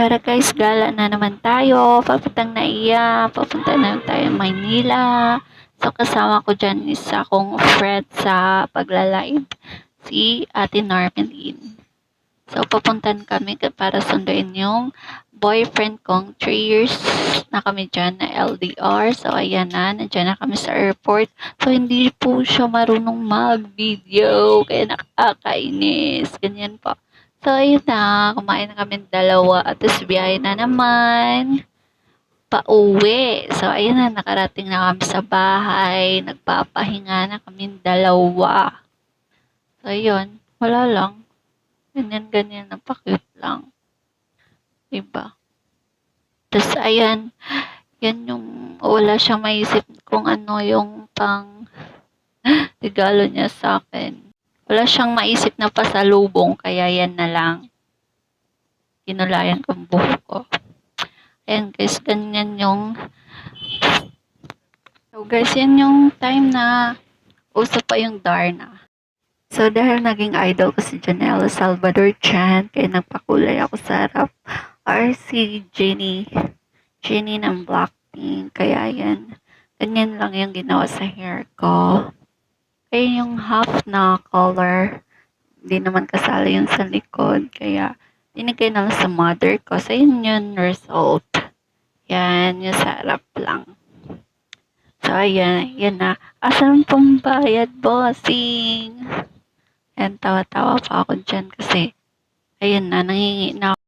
Tara guys, gala na naman tayo. Papuntang Naiya. Papunta na tayo Maynila. So, kasama ko dyan is akong friend sa paglalive. Si Ate Narmeline. So, papuntan kami ka- para sunduin yung boyfriend kong 3 years na kami dyan na LDR. So, ayan na. Nandiyan na kami sa airport. So, hindi po siya marunong mag-video. Kaya nakakainis. Ganyan po. So, ayun na. Kumain na kami dalawa. At tapos biyahe na naman. Pauwi. So, ayun na. Nakarating na kami sa bahay. Nagpapahinga na kami dalawa. So, ayun. Wala lang. Ganyan, ganyan. Napakute lang. Diba? Tapos, ayan. Yan yung wala siyang maisip kung ano yung pang regalo niya sa akin. Wala siyang maisip na pasalubong, kaya yan na lang. Kinulayan ko ang buhok ko. Ayan guys, ganyan yung So guys, yan yung time na uso pa yung Darna. So dahil naging idol ko si Janelle Salvador Chan, kaya nagpakulay ako sa harap. Or si Jenny. Jenny ng Blackpink. Kaya yan. Ganyan lang yung ginawa sa hair ko. Kaya yung half na color, hindi naman kasali yung sa likod. Kaya, tinigay na lang sa mother ko. So, yun yun result. Yan, yung sa harap lang. So, ayan, yan na. Asan pong bayad, bossing? Yan, tawa-tawa pa ako dyan kasi, ayun na, nangingi na